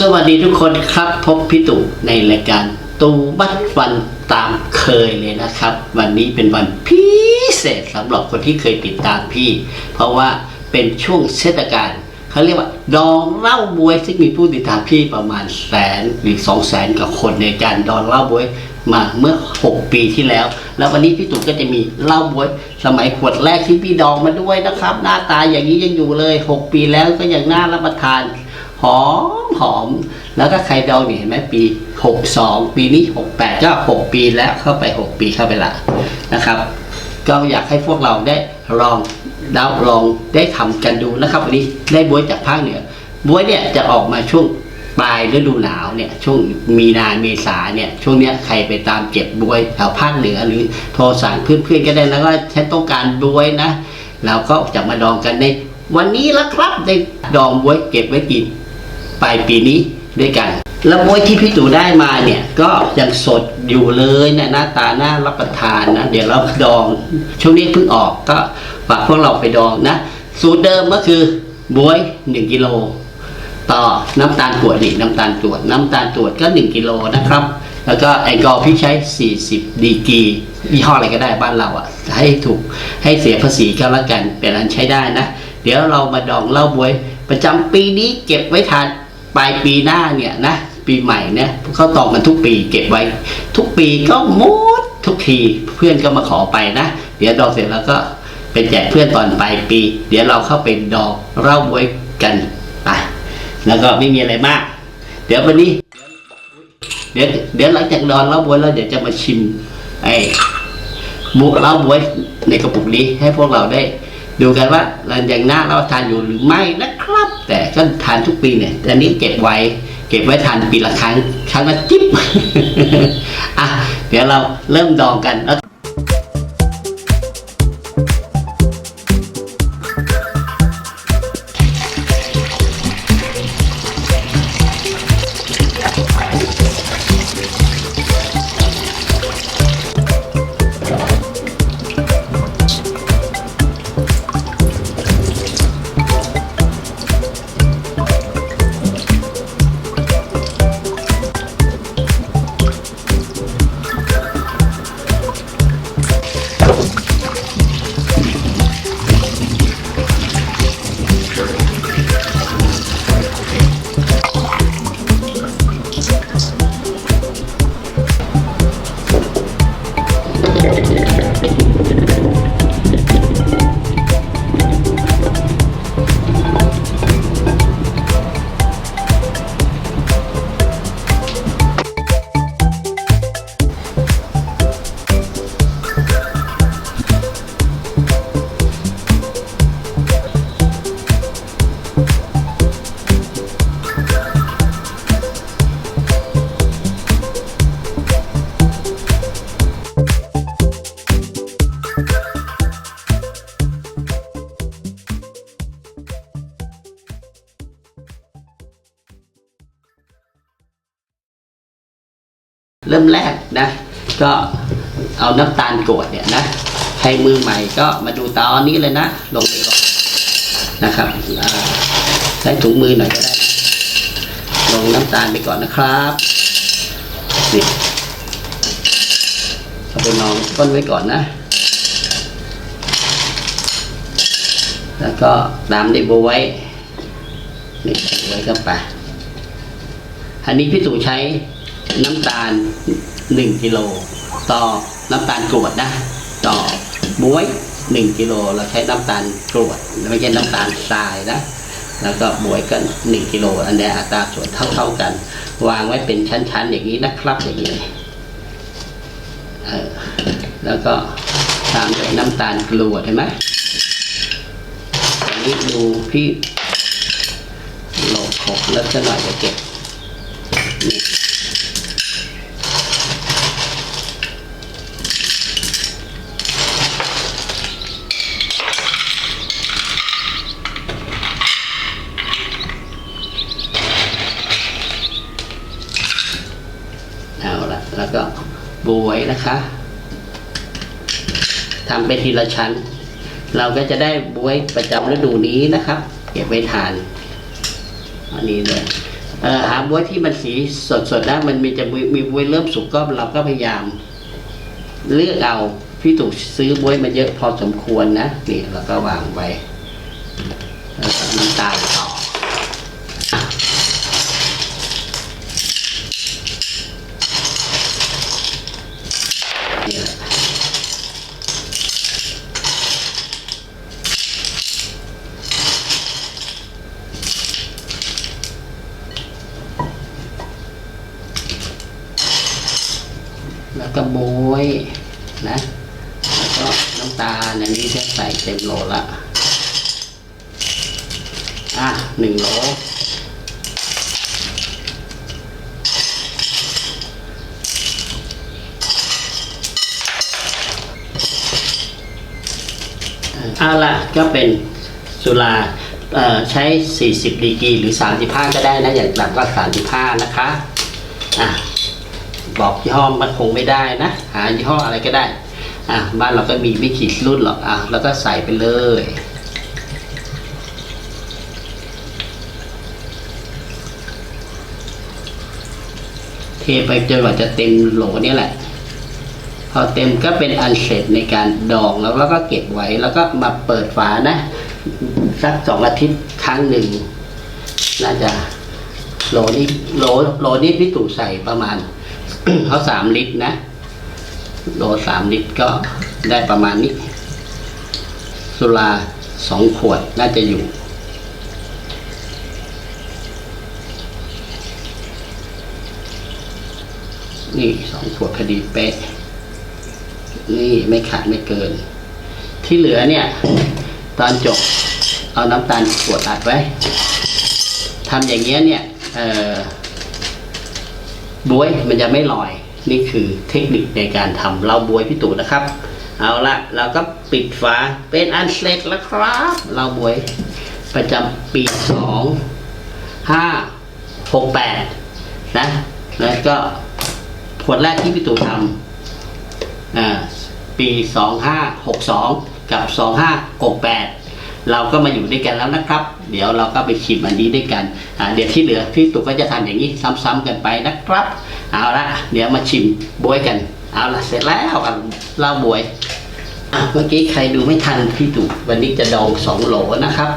สวัสดีทุกคนครับ พบพี่ตู่ในรายการตูบัดวันตามเคยเลยนะครับ วันนี้เป็นวันพิเศษสำหรับคนที่เคยติดตามพี่ เพราะว่าเป็นช่วงเทศกาลเขาเรียกว่า ดองเหล้าบวยซึ่งมีผู้ติดตามพี่ประมาณแสนหรือสองแสนกับคนในการดองเหล้าบวยมาเมื่อ 6 ปีที่แล้ว แล้ววันนี้พี่ตู่ก็จะมีเหล้าบวย สมัยขวดแรกที่พี่ดองมาด้วยนะครับ หน้าตาอย่างนี้ยังอยู่เลย 6 ปีแล้วก็ยังน่ารับประทาน หอมหอม แล้วก็ไข่ดองเนี่ยเห็นไหมปี 62 ปีนี้ 68 ก็ 6 ปีแล้วเข้าไป 6 ปีเข้าไปละนะครับ ก็อยากให้พวกเราได้ลองดาวลองได้ทำกันดูนะครับวันนี้ได้บวยจากภาคเหนือบวยเนี่ยจะออกมาช่วงปลายฤดูหนาวเนี่ยช่วงมีนาเมษาเนี่ยช่วงเนี้ยใครไปตามเก็บบวยแถวภาคเหนือหรือโทรสั่งเพื่อนๆก็ได้แล้วว่าฉันต้องการบวยนะเราก็จะมาดองกันในวันนี้แล้วครับได้ดองบวยเก็บไว้กิน ปลายปีนี้ด้วยกัน แล้วบวยที่พี่ตู่ได้มาเนี่ยก็ยังสดอยู่เลยเนี่ยหน้าตาหน่ารับประทานนะ เดี๋ยวเราดอง ช่วงนี้เพิ่งออกก็ฝากพวกเราไปดองนะ สูตรเดิมก็คือบวย 1กิโลต่อน้ำตาลกรวดนี่น้ำตาลกรวดน้ำตาลกรวดก็ 1กิโลนะครับ แล้วก็แอลกอฮอล์พี่ใช้ 40 ดีกียี่ห้ออะไรก็ได้บ้านเราอะ่ะ ให้ถูกให้เสียภาษีก็แล้วกันเป็นอันใช้ได้นะ เดี๋ยวเรามาดองเหล้าบวย ประจำปีนี้เก็บไว้ทาน ปลายปีหน้าเนี่ยนะปีใหม่เนี่ยเขาตองกันทุกปีเก็บไว้ ทุกปีก็หมดทุกทีเพื่อนก็มาขอไปนะเดี๋ยวดองเสร็จแล้วก็ไปแจกเพื่อนตอนปลายปี เดี๋ยวเราเข้าไปดองเล้าบวยกันไปแล้วก็ไม่มีอะไรมาก เดี๋ยววันนี้ เดี๋ยวเดี๋ยวหลังจากนอนเล้าบวยแล้วเดี๋ยวจะมาชิมไอ้บุเหล้าบวยในกระปุกนี้ให้พวกเราได้ ดูกันว่าเรายังน่ารับประทานอยู่หรือไม่นะครับ แต่ก็ทานทุกปีเนี่ยแต่นนี้เก็บไว้ เก็บไว้ทานปีละครั้งครั้งละจิ๊บอะเดี๋ยวเราเริ่มดองกันแล้ว เริ่มแรกนะ ก็เอาน้ำตาลกรวดเนี่ยนะให้มือใหม่ก็มาดูตอนนี้เลยนะ ลงไปก่อนนะครับใช้ถุงมือหน่อยก็ได้ลงน้ำตาลไปก่อนนะครับนี่เอาไปนองก้นไว้ก่อนนะ แล้วก็ตามด้วยบวยนี่ใส่บวยเข้าไปอันนี้พี่ตู่ใช้ น้ำตาลหนึ่งกิโลต่อน้ำตาลกรวดนะ ต่อบวยหนึ่งกิโลเราใช้น้ำตาลกรวดไม่ใช่น้ำตาลทรายนะแล้วก็บวยกันหนึ่งกิโลอันนี้อัตราส่วนเท่าๆกัน วางไว้เป็นชั้นๆอย่างนี้นะครับอย่างนี้เออแล้วก็ตามด้วยน้ำตาลกรวดเห็นไหมอันนี้ดูพี่โหลกขกแล้วจะหน่อยจะเก็บเอาละแล้วก็บ วยนะคะทำไปทีละชั้น เราก็จะได้บวยประจำฤดูนี้นะครับ เก็บไว้ทาน อันนี้เลยเหาบวยที่มันสีสดๆนะมันมีจะมีมีบวยเริ่มสุกก็เราก็พยายาม เลือกเอาพี่ตู่ซื้อบวยมาเยอะพอสมควรนะนี่เราก็วางไว้แล้วก็น้ำตาลต่ออะนี่แหละ แล้วก็บวยนะแล้วก็น้ำตาลอันนี้จะใส่เต็มโหลละอะหนึ่งโหลเอาละก็เป็นสุราใช้ 40 ดีกรีหรือ 35 ก็ได้นะ อย่างต่ำก็ 35 นะคะ อะ บอกยี่ห้อมันคงไม่ได้นะ หายี่ห้ออะไรก็ได้ อะบ้านเราก็มีไม่กี่รุ่นหรอกอะแล้วก็ใส่ไปเลยเทไปจนกว่าจะเต็มโหลนี่แหละ พอเต็มก็เป็นอันเสร็จในการดองแล้วแล้วก็เก็บไว้แล้วก็มาเปิดฝานะ สักสองอาทิตย์ครั้งหนึ่ง น่าจะโหลนี้โหลโหลนี้พี่ตู่ใส่ประมาณ เขาสามลิตรนะโลสามลิตรก็ได้ประมาณนี้ สุราสองขวดน่าจะอยู่ นี่สองขวดพอดีเป๊ะ นี่ไม่ขาดไม่เกิน ที่เหลือเนี่ย ตอนจบเอาน้ำตาลขวดอัดไว้ทำอย่างเงี้ยเนี่ย เอ่อ บวยมันจะไม่ลอย นี่คือเทคนิคในการทำเหล้าบวยพี่ตู่นะครับ เอาละเราก็ปิดฝาเป็นอันเสร็จแล้วครับเหล้าบวยประจำปีสองห้าหกแปดนะแล้วก็ขวดแรกที่พี่ตู่ทำอ่าปีสองห้าหกสองกับสองห้าหกแปด เราก็มาอยู่ด้วยกันแล้วนะครับ เดี๋ยวเราก็ไปชิมอันนี้ด้วยกันเดี๋ยวที่เหลือพี่ตุ๊กก็จะทำอย่างนี้ซ้ำๆกันไปนะครับ เอาละเดี๋ยวมาชิมบวยกัน เอาละเสร็จแล้วอะเล่าบวยเมื่อกี้ใครดูไม่ทันพี่ตุ๊กวันนี้จะดองสองโหลนะครับ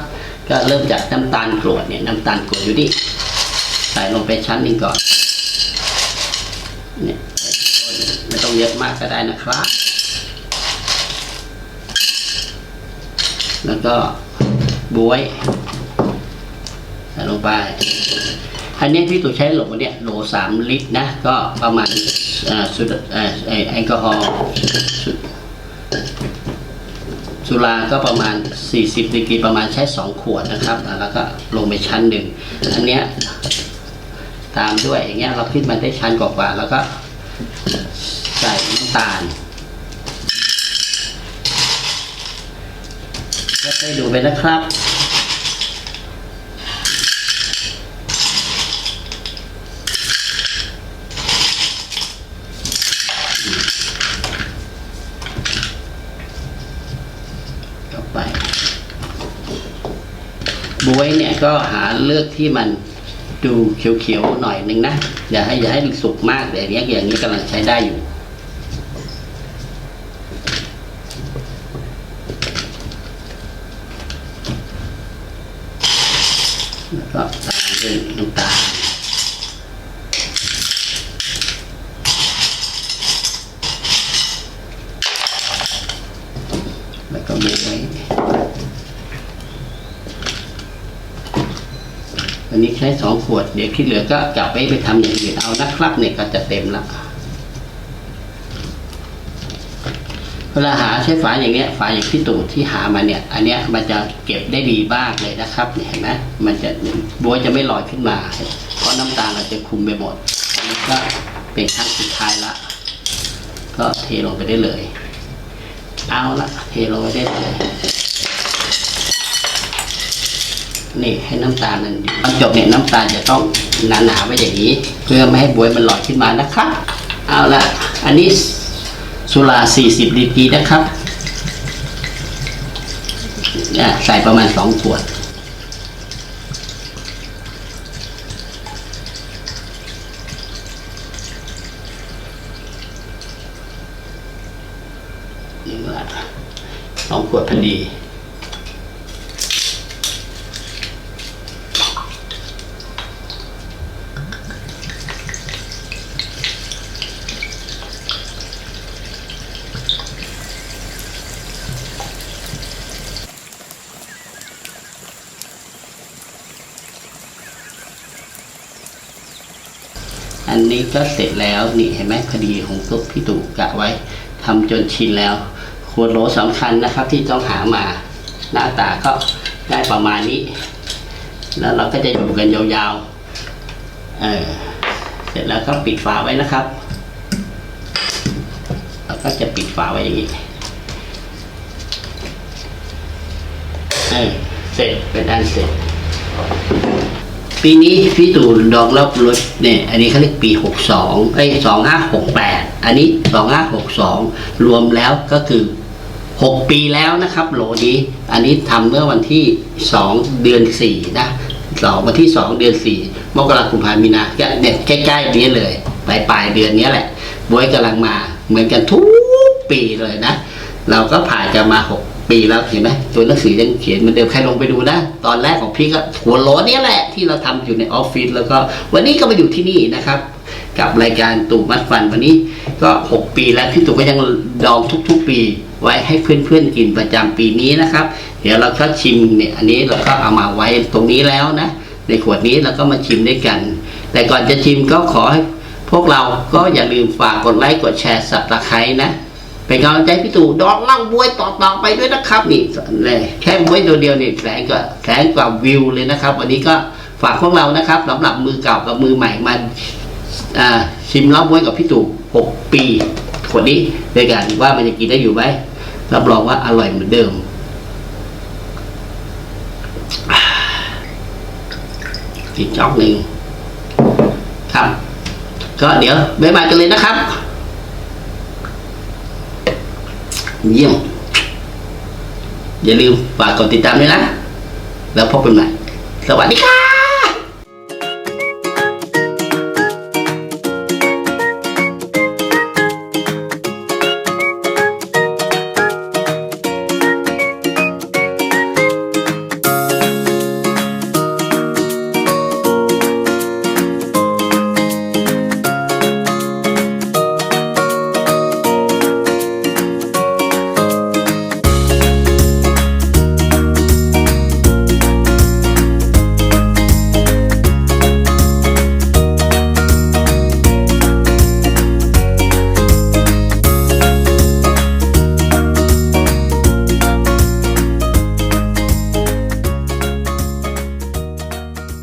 ก็เริ่มจากน้ำตาลกรวดเนี่ยน้ำตาลกรวดอยู่นี่ใส่ลงไปชั้นหนึงก่อนเนี่ยไม่ต้องเยอะมากก็ได้นะครับ แล้วก็บวยใส่ลงไป อันนี้พี่ตัวใช้โหลเนี่ยโหลสามลิตรนะ ก็ประมาณสุดแอลกอฮอล์สุราก็ประมาณ 40ดีกรีประมาณใช้ 2 ขวดนะครับ แล้วก็ลงไปชั้นหนึ่ง อันเนี้ยตามด้วยอย่างเงี้ยเราขึ้นมาได้ชั้นกว่าๆแล้วก็ใส่น้ำตาล ก็ให้ดูไปนะครับเข้าไปบวยเนี่ยก็หาเลือกที่มันดูเขียวๆหน่อยนึงนะ อย่าให้อย่าให้สุกมากแต่อย่างเงี้ยอย่างนี้กำลังใช้ได้อยู่ แล้วก็ตามด้วยน้ำตาลแล้วก็บวยอันนี้ใช้สองขวด เดี๋ยวที่เหลือก็กลับไปไปทำอย่างอื่นเอานะครับเนี่ยก็จะเต็มละ เวลาหาใช้ฝาอย่างเนี้ยฝาอย่างที่ตู่ที่หามาเนี่ย อันเนี้ยมันจะเก็บได้ดีมากเลยนะครับเห็นไหมมันจะบัวจะไม่ลอยขึ้นมาเพราะน้ำตาลเราจะคุมไปหมดอันนี้ก็เป็นครั้งสุดท้ายละ ก็เทลงไปได้เลย เอาละเทลงไปได้เลยนี่ให้น้ำตาลมันตอนจบเนี่ยน้ำตาลจะต้องหนาๆไว้อย่างนี้ เพื่อไม่ให้บวยมันหลอดขึ้นมานะครับ เอาละอันนี้ สุรา 40 ดีกรีนะครับ ใส่ประมาณ 2 ขวด สองขวดพอดี นี้ก็เสร็จแล้วนี่เห็นไหมพอดีของตุ๊กพี่ตู่กะไว้ทำจนชินแล้วขวดโหลสำคัญนะครับ ที่ต้องหามาหน้าตาก็ได้ประมาณนี้ แล้วเราก็จะอยู่กันยาวๆเออเสร็จแล้วก็ปิดฝาไว้นะครับเราก็จะปิดฝาไว้อย่างนี้เออเสร็จเป็นอันเสร็จ ปีนี้พี่ตู่ดอกรับรถเนี่ยอันนี้เขาเรียกปีหกสองไอ้สองห้าหกแปดอันนี้สองห้าหกสองรวมแล้วก็คือหกปีแล้วนะครับ โหลนี้ อันนี้ทำเมื่อวันที่สองเดือนสี่นะสองวันที่สองเดือนสี่มกราคมพามีนาเนี่ยใกล้ๆนี้เลยปลายปลายเดือนนี้แหละบวยกำลังมาเหมือนกันทุกปีเลยนะ เราก็ผ่านกันมาหก ปีแล้วเห็นไหมตัวหนังสือยังเขียนเหมือนเดิมใครลงไปดูนะ ตอนแรกของพี่ก็หัวล้นเนี่ยแหละที่เราทำอยู่ในออฟฟิศแล้วก็วันนี้ก็มาอยู่ที่นี่นะครับ กับรายการตู่มัดฟันวันนี้ก็หกปีแล้วพี่ตู่ก็ยังดองทุก ๆ ปี ไว้ให้เพื่อนๆกินประจำปีนี้นะครับ เดี๋ยวเราก็ชิมเนี่ยอันนี้เราก็เอามาไว้ตรงนี้แล้วนะ ในขวดนี้เราก็มาชิมด้วยกัน แต่ก่อนจะชิมก็ขอให้พวกเราก็อย่าลืมฝากกดไลค์กดแชร์สับตะไคร้นะ เป็นกำลังใจพี่ตู่ดอกล่าบวยต่อๆไปด้วยนะครับนี่เลยแค่บวยตัวเดียวนี่แสนกว่าแสนกว่าวิวเลยนะครับ วันนี้ก็ฝากพวกเรานะครับสำหรับมือเก่ากับมือใหม่มาอ่าชิมล่าบวยกับพี่ตู่หกปีคนนี้ด้วยกันว่ามันจะกินได้อยู่ไหมรับรองว่าอร่อยเหมือนเดิมอีกจอกหนึ่งครับ ก็เดี๋ยวบ๊ายบายกันเลยนะครับ เยี่ยม อย่าลืมฝากกดติดตามด้วยนะ แล้วพบกันใหม่ สวัสดีค่ะ